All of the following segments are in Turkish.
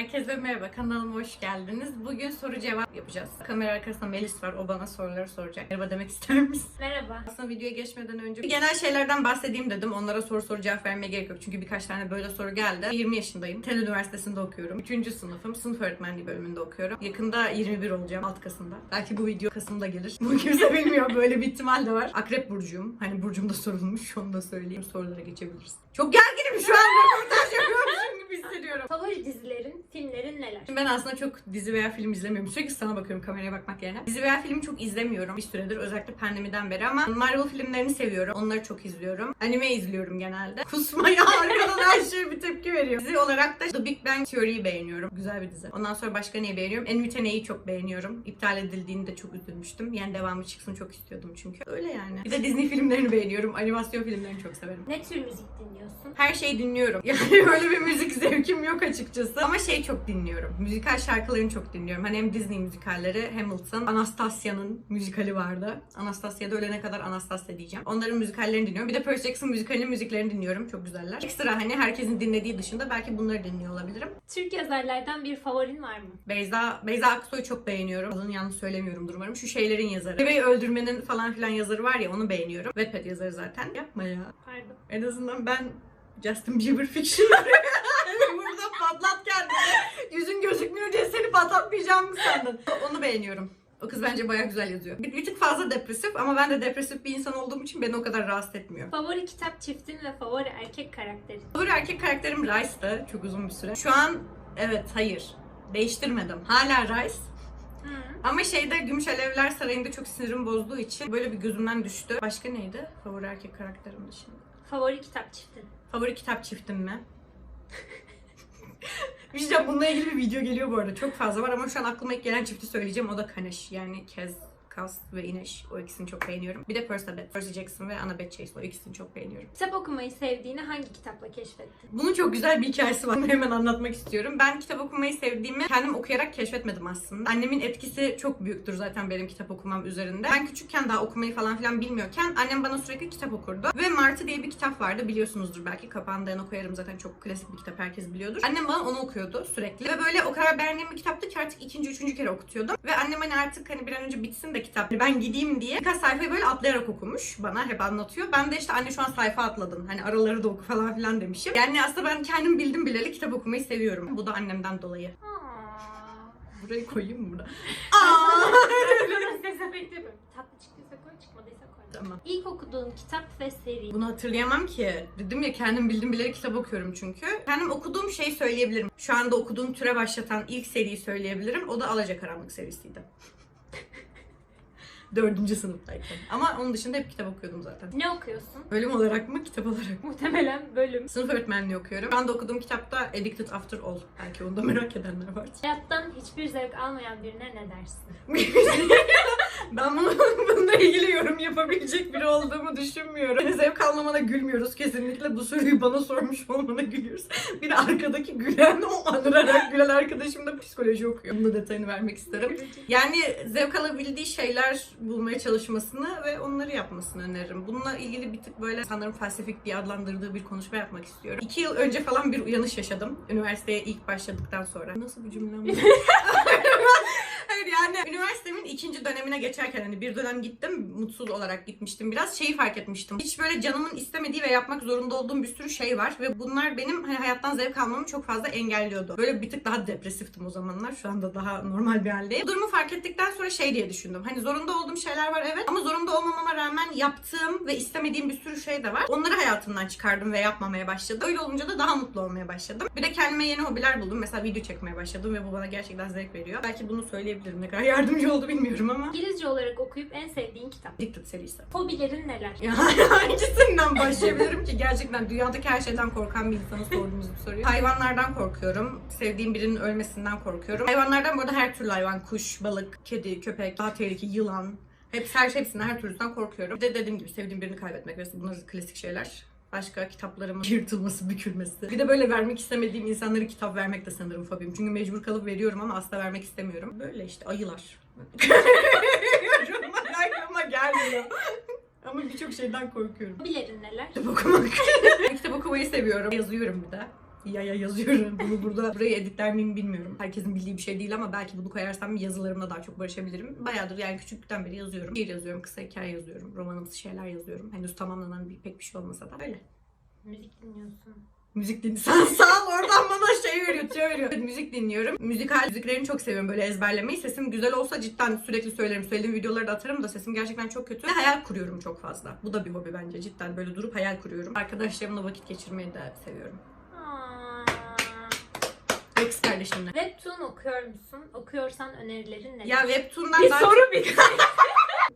Herkese merhaba, kanalıma hoş geldiniz. Bugün soru cevap yapacağız. Kamera arkasında Melis var, o bana soruları soracak. Merhaba demek ister misin? Merhaba. Aslında videoya geçmeden önce genel şeylerden bahsedeyim dedim. Onlara soru soru cevap vermeye gerek yok. Çünkü birkaç tane böyle soru geldi. 20 yaşındayım. Tel Üniversitesi'nde okuyorum. 3. sınıfım. Sınıf öğretmenliği bölümünde okuyorum. Yakında 21 olacağım 6 Kasım'da. Belki bu video Kasım'da gelir. Bu kimse bilmiyor. Böyle bir ihtimal de var. Akrep burcuyum. Hani burcum da sorulmuş. Onu da söyleyeyim. Sorulara geçebiliriz. Çok gerginim şu an. Röportaj yapıyormuşum gibi hissediyorum. Favori dizilerin, Şimdi ben aslında çok dizi veya film izlemiyorum. Sürekli sana bakıyorum kameraya bakmak yerine. Dizi veya film çok izlemiyorum bir süredir. Özellikle pandemiden beri ama Marvel filmlerini seviyorum. Onları çok izliyorum. Anime izliyorum genelde. Kusmaya arkadan her şeye bir tepki veriyor. Dizi olarak da The Big Bang Theory'yi beğeniyorum. Güzel bir dizi. Ondan sonra başka neyi beğeniyorum? Envitene'yi çok beğeniyorum. İptal edildiğinde çok üzülmüştüm. Yani devamı çıksın çok istiyordum çünkü. Öyle yani. Bir de Disney filmlerini beğeniyorum. Animasyon filmlerini çok severim. Ne tür müzik dinliyorsun? Her şeyi dinliyorum. Yani öyle bir müzik zevkim yok açıkçası. Ama şey çok dinliyorum. Müzikal şarkılarını çok dinliyorum. Hani hem Disney müzikalleri, Hamilton, Anastasia'nın müzikali vardı. Anastasia'da ölene kadar Anastasia diyeceğim. Onların müzikallerini dinliyorum. Bir de Percy Jackson müzikalinin müziklerini dinliyorum. Çok güzeller. Ekstra hani herkesin dinlediği dışında belki bunları dinliyor olabilirim. Türk yazarlardan bir favorin var mı? Beyza, Beyza Aksoy'u çok beğeniyorum. Adını yanlış söylemiyorumdur umarım. Şu şeylerin yazarı. Bebeği öldürmenin falan filan yazarı var ya onu beğeniyorum. Wattpad yazarı zaten. Yapma ya. Pardon. En azından ben Justin Bieber fiction'ları mı sandın? Onu beğeniyorum. O kız bence bayağı güzel yazıyor. Bir, bir tık fazla depresif ama ben de depresif bir insan olduğum için beni o kadar rahatsız etmiyor. Favori kitap çiftin ve favori erkek karakterin? Favori erkek karakterim Rice'dı çok uzun bir süre. Şu an evet hayır değiştirmedim. Hala Rice. Hı. Ama şeyde Gümüş Alevler Sarayı'nda çok sinirim bozduğu için böyle bir gözümden düştü. Başka neydi? Favori erkek karakterim dışında. Favori kitap çiftin? Favori kitap çiftim mi? bir şey bununla ilgili bir video geliyor bu arada. Çok fazla var ama şu an aklıma ilk gelen çifti söyleyeceğim. O da Kaneş. Yani Kez, Kast ve İneş. O ikisini çok beğeniyorum. Bir de Percy Beth. Percy Jackson ve Annabeth Chase. O ikisini çok beğeniyorum. Kitap okumayı sevdiğini hangi kitapla keşfettin? Bunun çok güzel bir hikayesi var. Hemen anlatmak istiyorum. Ben kitap okumayı sevdiğimi kendim okuyarak keşfetmedim aslında. Annemin etkisi çok büyüktür zaten benim kitap okumam üzerinde. Ben küçükken daha okumayı falan filan bilmiyorken annem bana sürekli kitap okurdu. Ve Martı diye bir kitap vardı biliyorsunuzdur belki. Kapağını dayan okuyarım zaten çok klasik bir kitap herkes biliyordur. Annem bana onu okuyordu sürekli. Ve böyle o kadar beğendiğim bir kitaptı ki artık ikinci, üçüncü kere okutuyordum. Ve annem hani artık hani bir an önce bitsin de kitap. Ben gideyim diye birkaç sayfayı böyle atlayarak okumuş. Bana hep anlatıyor. Ben de işte anne şu an sayfa atladın. Hani araları da oku falan filan demişim. Yani aslında ben kendim bildim bileli kitap okumayı seviyorum. Bu da annemden dolayı. Burayı koyayım mı burada? Aa! Ben size beklemiyorum. Tatlı çıktıysa koy, çıkmadıysa koy. tamam. İlk okuduğun kitap ve seri. Bunu hatırlayamam ki. Dedim ya kendim bildim bileli kitap okuyorum çünkü. Kendim okuduğum şeyi söyleyebilirim. Şu anda okuduğum türe başlatan ilk seriyi söyleyebilirim. O da Alacakaranlık serisiydi. Dördüncü sınıftayken. Ama onun dışında hep kitap okuyordum zaten. Ne okuyorsun? Bölüm olarak mı, kitap olarak mı? Muhtemelen bölüm. Sınıf öğretmenliği okuyorum. Şu anda okuduğum kitapta Addicted After All. Belki onu da merak edenler var. Hayattan hiçbir zevk almayan birine ne dersin? ben bunu, bununla ilgili yorum yapabilecek biri olduğumu düşünmüyorum. Zevk almamana gülmüyoruz kesinlikle. Bu soruyu bana sormuş olmana gülüyoruz. Bir de arkadaki gülen, o anırarak gülen arkadaşım da psikoloji okuyor. Bunun da detayını vermek isterim. Yani zevk alabildiği şeyler bulmaya çalışmasını ve onları yapmasını öneririm. Bununla ilgili bir tık böyle sanırım felsefik diye adlandırdığı bir konuşma yapmak istiyorum. İki yıl önce falan bir uyanış yaşadım. Üniversiteye ilk başladıktan sonra. Nasıl bir cümle yani üniversitemin ikinci dönemine geçerken hani bir dönem gittim mutsuz olarak gitmiştim biraz şeyi fark etmiştim. Hiç böyle canımın istemediği ve yapmak zorunda olduğum bir sürü şey var ve bunlar benim hani hayattan zevk almamı çok fazla engelliyordu. Böyle bir tık daha depresiftim o zamanlar. Şu anda daha normal bir haldeyim. Durumu fark ettikten sonra şey diye düşündüm. Hani zorunda olduğum şeyler var evet ama zorunda olmamama rağmen yaptığım ve istemediğim bir sürü şey de var. Onları hayatımdan çıkardım ve yapmamaya başladım. Öyle olunca da daha mutlu olmaya başladım. Bir de kendime yeni hobiler buldum. Mesela video çekmeye başladım ve bu bana gerçekten zevk veriyor. Belki bunu söyleyebilirim. Kadar yardımcı oldu bilmiyorum ama. İngilizce olarak okuyup en sevdiğin kitap. Addicted serisi. Hobilerin neler? Ya hangisinden başlayabilirim ki? Gerçekten dünyadaki her şeyden korkan bir insana sorduğunuz bu soruyu. Hayvanlardan korkuyorum. Sevdiğim birinin ölmesinden korkuyorum. Hayvanlardan bu arada her türlü hayvan. Kuş, balık, kedi, köpek, daha tehlikeli yılan. Hepsi her hepsinden her türlüsünden korkuyorum. Bir de dediğim gibi sevdiğim birini kaybetmek. Mesela bunlar klasik şeyler. Başka kitaplarımın yırtılması, bükülmesi. Bir de böyle vermek istemediğim insanlara kitap vermek de sanırım fobim. Çünkü mecbur kalıp veriyorum ama asla vermek istemiyorum. Böyle işte ayılar. Aklıma gelmiyor. Ama birçok şeyden korkuyorum. Hobilerin neler? Kitap okumak. kitap okumayı seviyorum. Yazıyorum bir de. Ya ya yazıyorum. Bunu burada burayı editler miyim bilmiyorum. Herkesin bildiği bir şey değil ama belki bunu koyarsam yazılarımla daha çok barışabilirim. Bayağıdır yani küçüklükten beri yazıyorum. Şiir yazıyorum, kısa hikaye yazıyorum, romanımsı şeyler yazıyorum. Henüz tamamlanan bir, pek bir şey olmasa da öyle. Müzik dinliyorsun. Müzik din. Sen sağ ol oradan bana şey veriyor, tüyo veriyor. Evet, müzik dinliyorum. Müzikal müziklerini çok seviyorum böyle ezberlemeyi. Sesim güzel olsa cidden sürekli söylerim. Söylediğim videoları da atarım da sesim gerçekten çok kötü. Ve hayal kuruyorum çok fazla. Bu da bir hobi bence. Cidden böyle durup hayal kuruyorum. Arkadaşlarımla vakit geçirmeyi de seviyorum. Ex kardeşimle. Webtoon okuyor musun? Okuyorsan önerilerin neler? Ya Webtoon'dan bir ben... soru bir.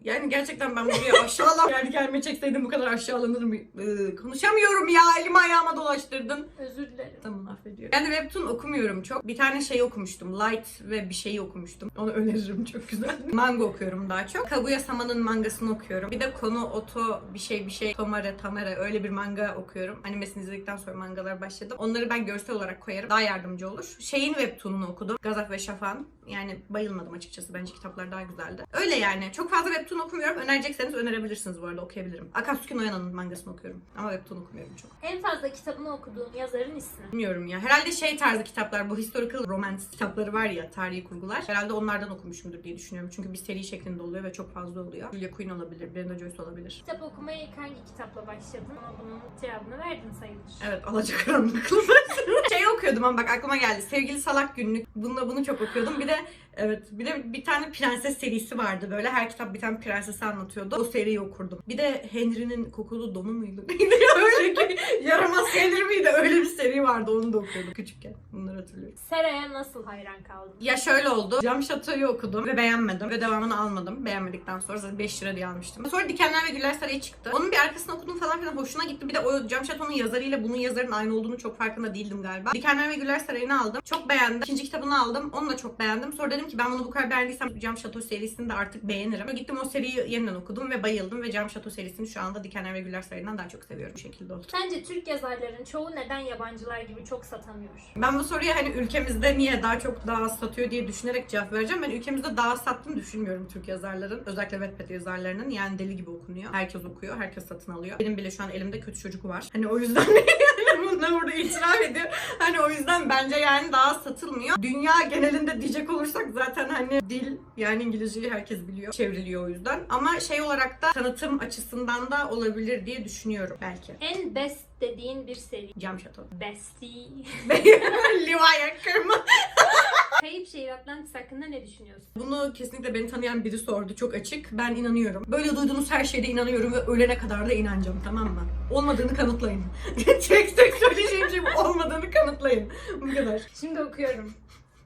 Yani gerçekten ben buraya aşağılam. Yani gelme çekseydim bu kadar aşağılanır mı? Ee, konuşamıyorum ya. Elimi ayağıma dolaştırdın. Özür dilerim. Tamam affediyorum. Ben de webtoon okumuyorum çok. Bir tane şey okumuştum. Light ve bir şeyi okumuştum. Onu öneririm çok güzel. Manga okuyorum daha çok. Kaguya Sama'nın mangasını okuyorum. Bir de Kono Oto bir şey bir şey Tomare Tamare öyle bir manga okuyorum. Animesini izledikten sonra mangalar başladım. Onları ben görsel olarak koyarım. Daha yardımcı olur. Şeyin webtoon'unu okudum. Gazak ve Şafak'ın. Yani bayılmadım açıkçası. Bence kitaplar daha güzeldi. Öyle yani. Çok fazla webtoon okumuyorum. Önerecekseniz önerebilirsiniz bu arada. Okuyabilirim. Akatsuki Noyana'nın mangasını okuyorum. Ama webtoon okumuyorum çok. En fazla kitabını okuduğun yazarın ismi. Bilmiyorum ya. Herhalde şey tarzı kitaplar, bu historical romance kitapları var ya, tarihi kurgular. Herhalde onlardan okumuşumdur diye düşünüyorum. Çünkü bir seri şeklinde oluyor ve çok fazla oluyor. Julia Quinn olabilir, Brenda Joyce olabilir. Kitap okumaya ilk hangi kitapla başladın? Ama bunun cevabını verdin sayılır. Evet, Alacakaranlıklı. şey okuyordum ama bak aklıma geldi. Sevgili Salak Günlük. Bununla bunu çok okuyordum. Bir de evet, bir de bir tane prenses serisi vardı böyle. Her kitap bir tane prensesi anlatıyordu. O seriyi okurdum. Bir de Henry'nin kokulu donu muydu? Neydi? Öyle ki yaramaz Henry miydi? Öyle bir seri vardı. Onu da okuyordum küçükken. Bunları hatırlıyorum. Sera'ya nasıl hayran kaldın? Ya şöyle oldu. Cam Şato'yu okudum ve beğenmedim. Ve devamını almadım. Beğenmedikten sonra zaten 5 lira diye almıştım. Sonra Dikenler ve Güller Sarayı çıktı. Onun bir arkasını okudum falan filan hoşuna gitti. Bir de o Cam Şato'nun yazarıyla bunun yazarın aynı olduğunu çok farkında değildim galiba. Dikenler ve Güller Sarayı'nı aldım. Çok beğendim. İkinci kitabını aldım. Onu da çok beğendim. Sonra dedim ki ben bunu bu kadar beğendiysem Cam Şato serisini de artık beğenirim. Gittim o seriyi yeniden okudum ve bayıldım. Ve Cam Şato serisini şu anda Dikenler ve Güller Sarayı'ndan daha çok seviyorum. Bu şekilde oldu. Sence Türk yazarların çoğu neden yabancılar gibi çok satamıyor? Ben bu soruya hani ülkemizde niye daha çok daha az satıyor diye düşünerek cevap vereceğim. Ben ülkemizde daha az sattığını düşünmüyorum Türk yazarların. Özellikle Wattpad yazarlarının. Yani deli gibi okunuyor. Herkes okuyor. Herkes satın alıyor. Benim bile şu an elimde kötü çocuk var. Hani o yüzden bunu da burada itiraf ediyor. Hani o yüzden bence yani daha satılmıyor. Dünya genelinde diyecek olursak zaten hani dil yani İngilizceyi herkes biliyor. Çevriliyor o yüzden. Ama şey olarak da tanıtım açısından da olabilir diye düşünüyorum belki. En best dediğin bir seri. Cam Şato. Bestie. Livaya kırma. Kayıp Şehir Atlantis hakkında ne düşünüyorsun? Bunu kesinlikle beni tanıyan biri sordu. Çok açık. Ben inanıyorum. Böyle duyduğunuz her şeyde inanıyorum ve ölene kadar da inanacağım tamam mı? Olmadığını kanıtlayın. tek tek söyleyeceğim şey. Olmadığını kanıtlayın. Bu kadar. Şimdi okuyorum.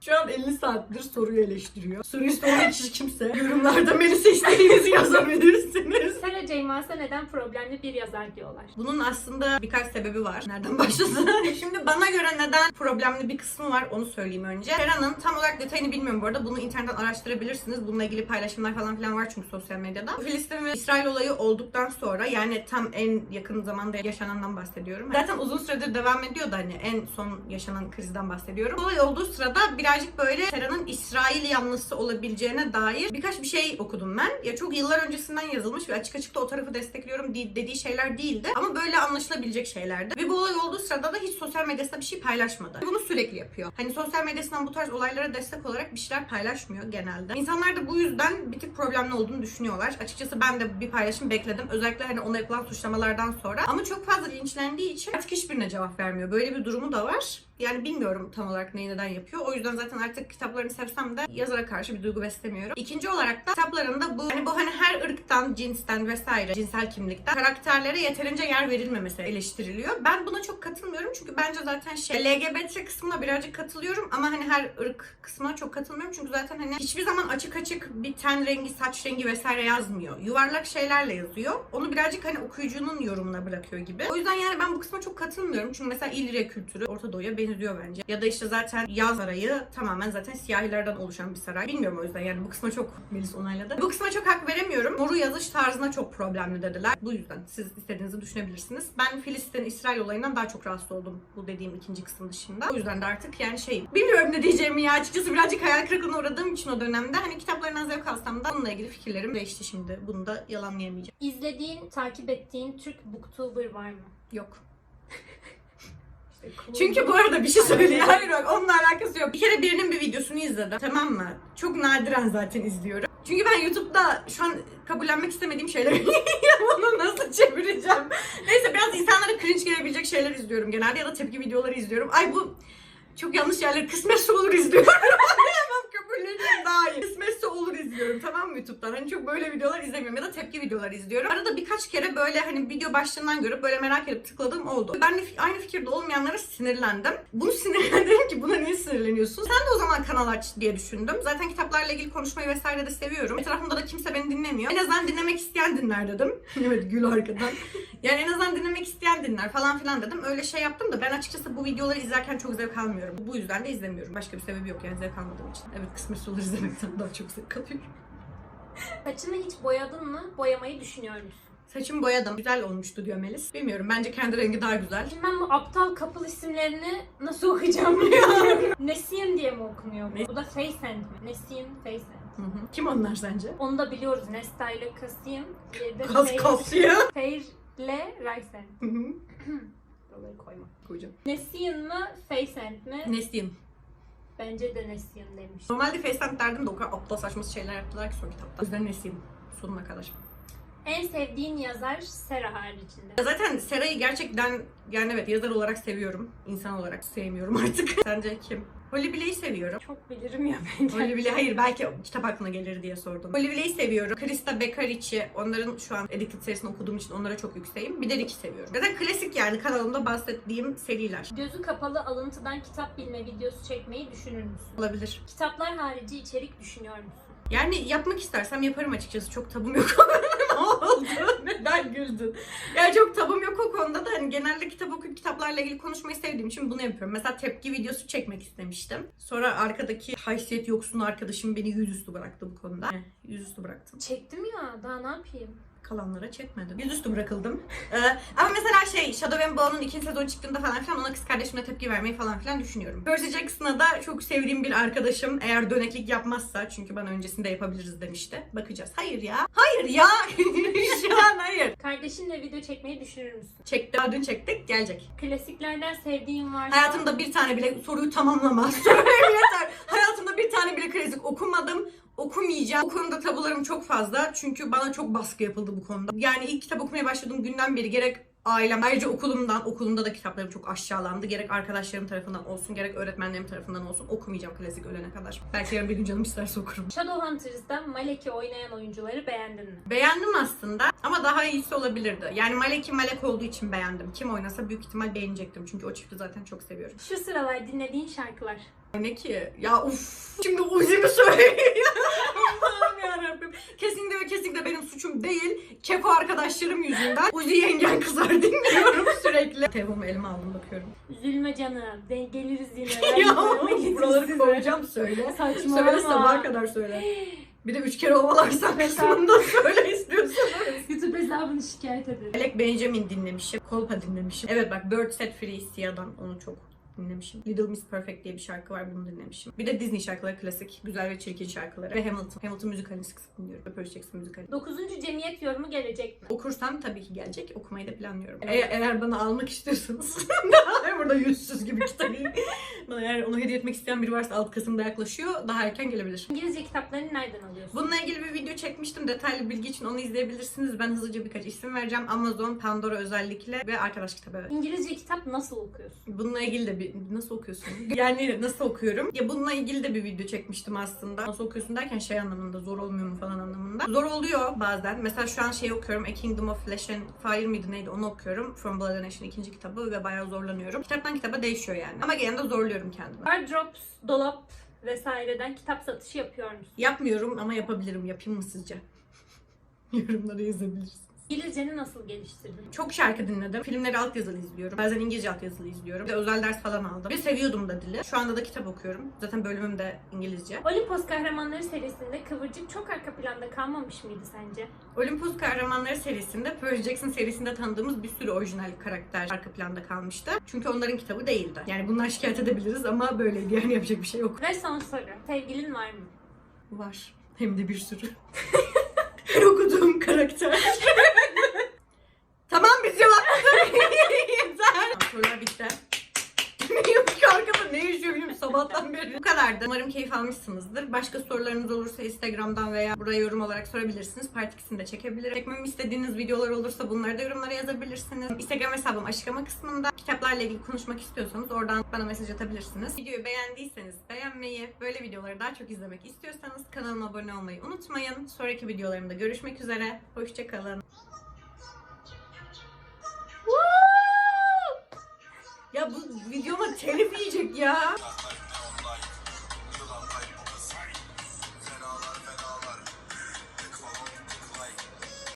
Şu an 50 saattir soruyu eleştiriyor. Soruyu soran kişi kimse. Yorumlarda Melis'e istediğinizi yazabilirsiniz. Sara Ceymaz'a neden problemli bir yazar diyorlar? Bunun aslında birkaç sebebi var. Nereden başlasın? Şimdi bana göre neden problemli bir kısmı var onu söyleyeyim önce. Sera'nın tam olarak detayını bilmiyorum bu arada. Bunu internetten araştırabilirsiniz. Bununla ilgili paylaşımlar falan filan var çünkü sosyal medyada. Filistin ve İsrail olayı olduktan sonra yani tam en yakın zamanda yaşanandan bahsediyorum. Zaten uzun süredir devam ediyordu hani en son yaşanan krizden bahsediyorum. Olay olduğu sırada birazcık böyle Sera'nın İsrail yanlısı olabileceğine dair birkaç bir şey okudum ben. Ya çok yıllar öncesinden yazılmış ve açık açık da o tarafı destekliyorum di- dediği şeyler değildi. Ama böyle anlaşılabilecek şeylerdi. Ve bu olay olduğu sırada da hiç sosyal medyasında bir şey paylaşmadı. Bunu sürekli yapıyor. Hani sosyal medyasından bu tarz olaylara destek olarak bir şeyler paylaşmıyor genelde. İnsanlar da bu yüzden bir tık problemli olduğunu düşünüyorlar. Açıkçası ben de bir paylaşım bekledim. Özellikle hani ona yapılan suçlamalardan sonra. Ama çok fazla linçlendiği için artık hiçbirine cevap vermiyor. Böyle bir durumu da var. Yani bilmiyorum tam olarak neyi neden yapıyor. O yüzden zaten artık kitaplarını sevsem de yazara karşı bir duygu beslemiyorum. İkinci olarak da kitaplarında bu hani bu hani her ırktan, cinsten vesaire, cinsel kimlikten karakterlere yeterince yer verilmemesi eleştiriliyor. Ben buna çok katılmıyorum çünkü bence zaten şey LGBT kısmına birazcık katılıyorum ama hani her ırk kısmına çok katılmıyorum çünkü zaten hani hiçbir zaman açık açık bir ten rengi, saç rengi vesaire yazmıyor. Yuvarlak şeylerle yazıyor. Onu birazcık hani okuyucunun yorumuna bırakıyor gibi. O yüzden yani ben bu kısma çok katılmıyorum. Çünkü mesela İlirya kültürü Orta Doğu'ya benziyor bence. Ya da işte zaten yaz sarayı tamamen zaten siyahilerden oluşan bir saray. Bilmiyorum o yüzden yani bu kısma çok Melis onayladı. Bu kısma çok hak veremiyorum. Moru yazış tarzına çok problemli dediler. Bu yüzden siz istediğinizi düşünebilirsiniz. Ben Filistin İsrail olayından daha çok rahatsız oldum bu dediğim ikinci kısım dışında. O yüzden de artık yani şey bilmiyorum ne diyeceğimi ya açıkçası birazcık hayal kırıklığına uğradığım için o dönemde hani kitaplarından zevk alsam da bununla ilgili fikirlerim değişti şimdi. Bunu da yalanlayamayacağım. İzlediğin, takip ettiğin Türk booktuber var mı? Yok. Çünkü bu arada bir şey söyleyeyim. Hayır bak onunla alakası yok. Bir kere birinin bir videosunu izledim. Tamam mı? Çok nadiren zaten izliyorum. Çünkü ben YouTube'da şu an kabullenmek istemediğim şeyler ya bunu nasıl çevireceğim? Neyse biraz insanlara cringe gelebilecek şeyler izliyorum genelde ya da tepki videoları izliyorum. Ay bu çok yanlış yerler kısmetse olur izliyorum. Hemen kabulleneyim daha iyi. Kısmetse olur izliyorum tamam mı YouTube'dan? Hani çok böyle videolar izlemiyorum ya da tepki videolar izliyorum. Arada birkaç kere böyle hani video başlığından görüp böyle merak edip tıkladığım oldu. Ben de aynı fikirde olmayanlara sinirlendim. Bunu sinirlendim ki buna niye sinirleniyorsun? Sen de o zaman kanal aç diye düşündüm. Zaten kitaplarla ilgili konuşmayı vesaire de seviyorum. Etrafımda da kimse beni dinlemiyor. En azından dinlemek isteyen dinler dedim. evet gül arkadan. Yani en azından dinlemek isteyen dinler falan filan dedim. Öyle şey yaptım da ben açıkçası bu videoları izlerken çok zevk almıyorum. Bu yüzden de izlemiyorum. Başka bir sebebi yok yani zevk almadığım için. Evet kısmet olur izlemekten daha çok zevk alıyorum. Saçını hiç boyadın mı? Boyamayı düşünüyor musun? Saçımı boyadım. Güzel olmuştu diyor Melis. Bilmiyorum bence kendi rengi daha güzel. Şimdi ben bu aptal couple isimlerini nasıl okuyacağım bilmiyorum. Nesin diye mi okunuyor bu? Bu da Faysend mi? Nesin, Faysend. Hı hı. Kim onlar sence? Onu da biliyoruz. Nesta ile Kasim. Bir de Kas Feyr-. Feyr ile Raysen. Hı hı. Buraları koyma. Koyacağım. Nesin mi? Faysend mi? Nesliyim. Bence de Nesin demiş. Normalde FaceTime derdim de o kadar aptal saçma şeyler yaptılar ki son kitapta. O yüzden Nesliyim. Sonuna kadar. En sevdiğin yazar Sera haricinde. Ya Zaten Sera'yı gerçekten yani evet yazar olarak seviyorum. İnsan olarak sevmiyorum artık. Sence kim? Holly Blay'i seviyorum. Çok bilirim ya bence. Holly Blay, hayır belki kitap aklına gelir diye sordum. Holly Blay'i seviyorum. Krista Beccaric'i, onların şu an Addicted serisini okuduğum için onlara çok yükseğim. Bir de Rick'i seviyorum. Zaten klasik yani kanalımda bahsettiğim seriler. Gözü kapalı alıntıdan kitap bilme videosu çekmeyi düşünür müsün? Olabilir. Kitaplar harici içerik düşünüyor musun? Yani yapmak istersem yaparım açıkçası. Çok tabım yok. ne oldu? Neden güldün? Yani çok tabım yok o konuda da hani genelde kitap okuyup kitaplarla ilgili konuşmayı sevdiğim için bunu yapıyorum. Mesela tepki videosu çekmek istemiştim. Sonra arkadaki haysiyet yoksun arkadaşım beni yüzüstü bıraktı bu konuda. Yüzüstü bıraktım. Çektim ya daha ne yapayım? Kalanlara çekmedim. Yüzüstü bırakıldım. Ee, ama mesela şey Shadow and Bone'un ikinci sezonu çıktığında falan filan ona kız kardeşime tepki vermeyi falan filan düşünüyorum. Percy Jackson'a da çok sevdiğim bir arkadaşım eğer döneklik yapmazsa çünkü bana öncesinde yapabiliriz demişti. Bakacağız. Hayır ya. Hayır ya. Şu an hayır. Kardeşinle video çekmeyi düşünür müsün? Çekti. Dün çektik. Gelecek. Klasiklerden sevdiğin varsa... Hayatımda bir tane bile soruyu tamamlama. Hayatımda bir tane bile klasik okumadım. Okumayacağım. Bu konuda tabularım çok fazla. Çünkü bana çok baskı yapıldı bu konuda. Yani ilk kitap okumaya başladığım günden beri gerek ailem, ayrıca okulumdan, okulumda da kitaplarım çok aşağılandı. Gerek arkadaşlarım tarafından olsun, gerek öğretmenlerim tarafından olsun. Okumayacağım klasik ölene kadar. Belki yarın bir gün canım isterse okurum. Shadowhunters'da Malek'i oynayan oyuncuları beğendin mi? Beğendim aslında ama daha iyisi olabilirdi. Yani Malek'i Malek olduğu için beğendim. Kim oynasa büyük ihtimal beğenecektim. Çünkü o çifti zaten çok seviyorum. Şu sıralar dinlediğin şarkılar. Ne ki? Ya uf. Şimdi Uzi'mi söyleyeyim. Allah'ım yarabbim. Kesinlikle ve kesinlikle benim suçum değil. Keko arkadaşlarım yüzünden. Uzi yengen kızar dinliyorum sürekli. Telefonumu elime aldım bakıyorum. Üzülme canım. De geliriz yine. ya buraları size. koyacağım söyle. Saçmalama. Söyle sabaha kadar söyle. Bir de üç kere ovalarsan kısmında söyle istiyorsanız. YouTube hesabını şikayet ederim. Alec Benjamin dinlemişim. Kolpa dinlemişim. Evet bak Bird Set Free Sia'dan onu çok dinlemişim. Little Miss Perfect diye bir şarkı var bunu dinlemişim. Bir de Disney şarkıları klasik. Güzel ve çirkin şarkıları. Ve Hamilton. Hamilton müzikalini sık sık dinliyorum. Percy Jackson müzikalini. Dokuzuncu cemiyet yorumu gelecek mi? Okursam tabii ki gelecek. Okumayı da planlıyorum. Eğer, eğer bana almak istiyorsanız burada yüzsüz gibi kitabı. bana eğer onu hediye etmek isteyen biri varsa alt Kasım'da yaklaşıyor. Daha erken gelebilir. İngilizce kitaplarını nereden alıyorsun? Bununla ilgili bir video çekmiştim. Detaylı bilgi için onu izleyebilirsiniz. Ben hızlıca birkaç isim vereceğim. Amazon, Pandora özellikle ve arkadaş kitabı. Evet. İngilizce kitap nasıl okuyorsun? Bununla ilgili de bir nasıl okuyorsun? Yani nasıl okuyorum? Ya bununla ilgili de bir video çekmiştim aslında. Nasıl okuyorsun derken şey anlamında zor olmuyor mu falan anlamında. Zor oluyor bazen. Mesela şu an şey okuyorum. A Kingdom of Flesh and Fire mıydı neydi onu okuyorum. From Blood and Ash'in ikinci kitabı ve bayağı zorlanıyorum. Kitaptan kitaba değişiyor yani. Ama gene de zorluyorum kendimi. Wardrobes, dolap vesaireden kitap satışı yapıyor musun? Yapmıyorum ama yapabilirim. Yapayım mı sizce? Yorumlara yazabilirsiniz. İngilizceni nasıl geliştirdin? Çok şarkı dinledim. Filmleri altyazılı izliyorum. Bazen İngilizce altyazılı izliyorum. Bir de özel ders falan aldım. Ve seviyordum da dili. Şu anda da kitap okuyorum. Zaten bölümüm de İngilizce. Olimpos Kahramanları serisinde Kıvırcık çok arka planda kalmamış mıydı sence? Olympus Kahramanları serisinde, Percy Jackson serisinde tanıdığımız bir sürü orijinal karakter arka planda kalmıştı. Çünkü onların kitabı değildi. Yani bundan şikayet edebiliriz ama böyleydi yani yapacak bir şey yok. Ve son soru. Sevgilin var mı? Var. Hem de bir sürü. Her okuduğum karakter. tamam biz cevapladık. Yeter. Sorular bitti. ne yaşıyor bilmiyorum sabahtan beri. Bu kadardı. Umarım keyif almışsınızdır. Başka sorularınız olursa Instagram'dan veya buraya yorum olarak sorabilirsiniz. Part 2'sini de çekebilirim. Çekmemi istediğiniz videolar olursa bunları da yorumlara yazabilirsiniz. Instagram hesabım açıklama kısmında. Kitaplarla ilgili konuşmak istiyorsanız oradan bana mesaj atabilirsiniz. Videoyu beğendiyseniz beğenmeyi, böyle videoları daha çok izlemek istiyorsanız kanalıma abone olmayı unutmayın. Sonraki videolarımda görüşmek üzere. Hoşçakalın. Ya bu videoma telif yiyecek ya.